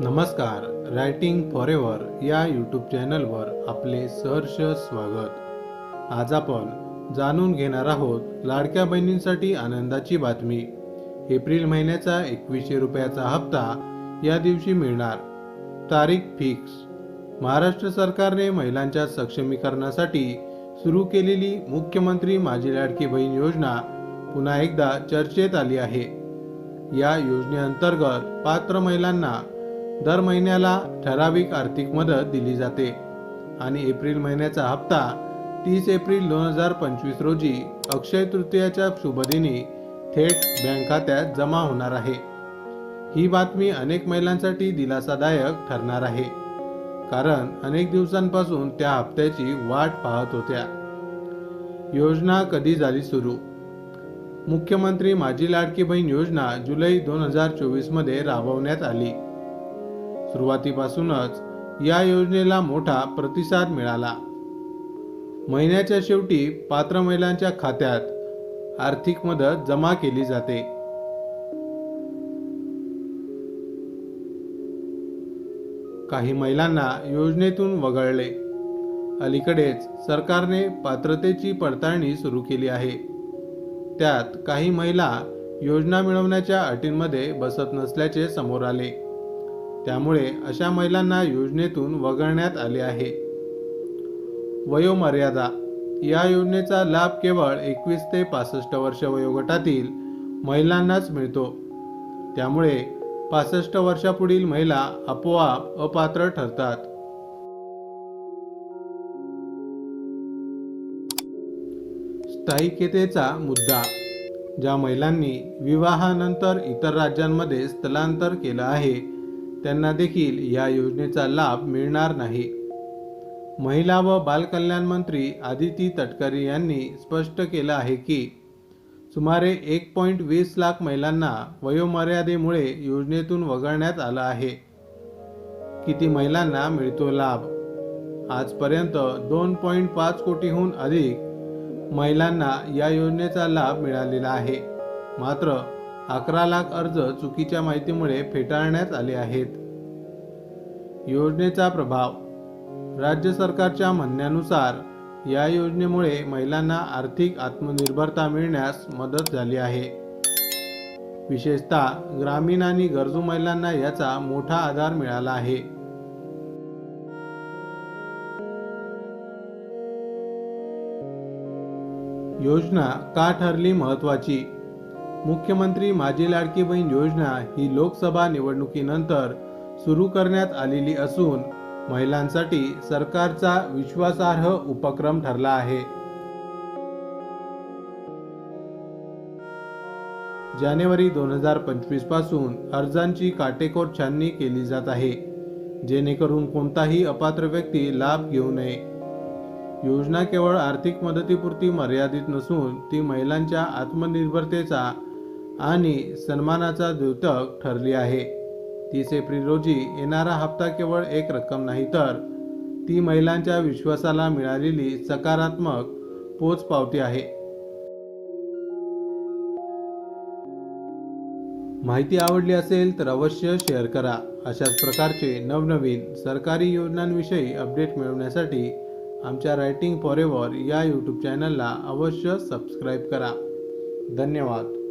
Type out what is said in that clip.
नमस्कार writing forever या YouTube चॅनलवर आपले सहर्ष स्वागत. आज आपण जाणून घेणार आहोत लाडक्या बहिणींसाठी आनंदाची बातमी. एप्रिल महिन्याचा एकवीसशे रुपयाचा हप्ता या दिवशी मिळणार. तारीख फिक्स. महाराष्ट्र सरकारने महिलांच्या सक्षमीकरणासाठी सुरू केलेली मुख्यमंत्री माझी लाडकी बहीण योजना पुन्हा एकदा चर्चेत आली आहे. या योजनेअंतर्गत पात्र महिलांना दर महिन्याला ठराविक आर्थिक मदत दिली जाते. आणि एप्रिल महिन्याचा हप्ता तीस एप्रिल दोन हजार पंचवीस रोजी अक्षय तृतीयाच्या शुभदिनी थेट बँक खात्यात जमा होणार आहे. ही बातमी अनेक महिलांसाठी दिलासादायक ठरणार आहे. कारण अनेक दिवसांपासून त्या हप्त्याची वाट पाहत होत्या. योजना कधी झाली सुरू? मुख्यमंत्री माझी लाडकी बहीण योजना जुलै दोन हजार चोवीसमध्ये राबवण्यात आली. सुरुवातीपासूनच या योजनेला मोठा प्रतिसाद मिळाला. महिन्याच्या शेवटी पात्र महिलांच्या खात्यात आर्थिक मदत जमा केली जाते. काही महिलांना योजनेतून वगळले. अलीकडेच सरकारने पात्रतेची पडताळणी सुरू केली आहे. त्यात काही महिला योजना मिळवण्याच्या अटींमध्ये बसत नसल्याचे समोर आले. त्यामुळे अशा महिलांना योजनेतून वगळण्यात आले आहे. वयोमर्यादा. या योजनेचा लाभ केवळ एकवीस ते पासष्ट वर्ष वयोगटातील महिलांनाच मिळतो. त्यामुळे पासष्ट वर्षापुढील महिला आपोआप अपात्र ठरतात. स्थायिकतेचा मुद्दा. ज्या महिलांनी विवाहानंतर इतर राज्यांमध्ये स्थलांतर केलं आहे त्यांना देखील या योजनेचा लाभ मिळणार नाही. महिला व बालकल्याण मंत्री आदिती तटकरे यांनी स्पष्ट केलं आहे की सुमारे एक पॉईंट वीस लाख महिलांना वयोमर्यादेमुळे योजनेतून वगळण्यात आलं आहे. किती महिलांना मिळतो लाभ? आजपर्यंत दोन पॉईंट पाच कोटीहून अधिक महिलांना या योजनेचा लाभ मिळालेला आहे. मात्र अकरा लाख अर्ज चुकीच्या माहितीमुळे फेटाळण्यात आले आहेत. योजनेचा प्रभाव. राज्य सरकारच्या म्हणण्यानुसार या योजनेमुळे महिलांना आर्थिक आत्मनिर्भरता मिळण्यास मदत झाली आहे. विशेषतः ग्रामीण आणि गरजू महिलांना याचा मोठा आधार मिळाला आहे. योजना का ठरली महत्वाची मुख्यमंत्री माझी लाडकी बहीण योजना ही लोकसभा निवडणुकीनंतर सुरू करण्यात आलेली असून महिलांसाठी सरकारचा विश्वासार्ह उपक्रम ठरला आहे. जानेवारी दोन हजार पंचवीसपासून अर्जांची काटेकोर छाननी केली जात आहे जेणेकरून कोणताही अपात्र व्यक्ती लाभ घेऊ नये. योजना केवळ आर्थिक मदतीपुरती मर्यादित नसून ती महिलांच्या आत्मनिर्भरतेचा आणि सन्मानाचा द्योतक ठरली आहे. तीस एप्रिल रोजी येणारा हप्ता केवळ एक रक्कम नाही तर ती महिलांच्या विश्वासाला मिळालेली सकारात्मक पोचपावती आहे. माहिती आवडली असेल तर अवश्य शेअर करा. अशाच प्रकारचे नवनवीन सरकारी योजनांविषयी अपडेट मिळवण्यासाठी आमच्या रायटिंग फॉरेवर या यूट्यूब चॅनलला अवश्य सबस्क्राईब करा. धन्यवाद.